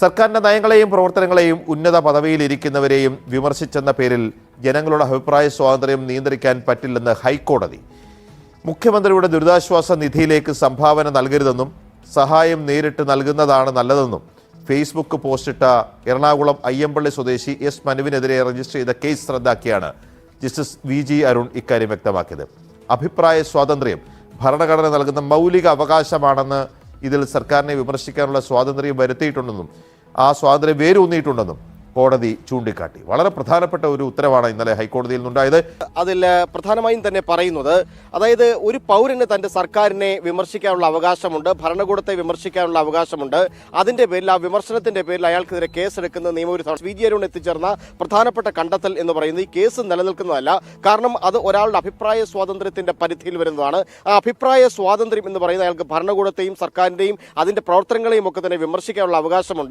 സർക്കാരിന്റെ നയങ്ങളെയും പ്രവർത്തനങ്ങളെയും ഉന്നത പദവിയിലിരിക്കുന്നവരെയും വിമർശിച്ചെന്ന പേരിൽ ജനങ്ങളുടെ അഭിപ്രായ സ്വാതന്ത്ര്യം നിയന്ത്രിക്കാൻ പറ്റില്ലെന്ന് ഹൈക്കോടതി. മുഖ്യമന്ത്രിയുടെ ദുരിതാശ്വാസ നിധിയിലേക്ക് സംഭാവന നൽകരുതെന്നും സഹായം നേരിട്ട് നൽകുന്നതാണ് നല്ലതെന്നും ഫേസ്ബുക്ക് പോസ്റ്റിട്ട എറണാകുളം അയ്യമ്പള്ളി സ്വദേശി എസ് മനുവിനെതിരെ രജിസ്റ്റർ ചെയ്ത കേസ് റദ്ദാക്കിയാണ് ജസ്റ്റിസ് വി ജി അരുൺ ഇക്കാര്യം വ്യക്തമാക്കിയത്. അഭിപ്രായ സ്വാതന്ത്ര്യം ഭരണഘടന നൽകുന്ന മൗലിക അവകാശമാണെന്ന് ഇതിൽ സർക്കാരിനെ വിമർശിക്കാനുള്ള സ്വാതന്ത്ര്യം വരുത്തിയിട്ടുണ്ടെന്നും ആ സ്വാതന്ത്ര്യം വേരൂന്നിയിട്ടുണ്ടെന്നും കോടതി ചൂണ്ടിക്കാട്ടി. വളരെ പ്രധാനപ്പെട്ട ഒരു ഉത്തരവാണ് ഇന്നലെ ഹൈക്കോടതിയിൽ നിന്നുണ്ടായത്. അതിൽ പ്രധാനമായും തന്നെ പറയുന്നത് അതായത് ഒരു പൗരന് തന്റെ സർക്കാരിനെ വിമർശിക്കാനുള്ള അവകാശമുണ്ട് ഭരണകൂടത്തെ വിമർശിക്കാനുള്ള അവകാശമുണ്ട്. അതിന്റെ പേരിൽ ആ വിമർശനത്തിന്റെ പേരിൽ അയാൾക്കെതിരെ കേസെടുക്കുന്ന നിയമവിരുദ്ധമാണ് വി ജി അരുൺ എത്തിച്ചേർന്ന പ്രധാനപ്പെട്ട കണ്ടെത്തൽ എന്ന് പറയുന്നത് ഈ കേസ് നിലനിൽക്കുന്നതല്ല. കാരണം അത് ഒരാളുടെ അഭിപ്രായ സ്വാതന്ത്ര്യത്തിന്റെ പരിധിയിൽ വരുന്നതാണ്. ആ അഭിപ്രായ സ്വാതന്ത്ര്യം എന്ന് പറയുന്നത് അയാൾക്ക് ഭരണകൂടത്തെയും സർക്കാരിന്റെയും അതിന്റെ പ്രവർത്തനങ്ങളെയും ഒക്കെ തന്നെ വിമർശിക്കാനുള്ള അവകാശമുണ്ട്.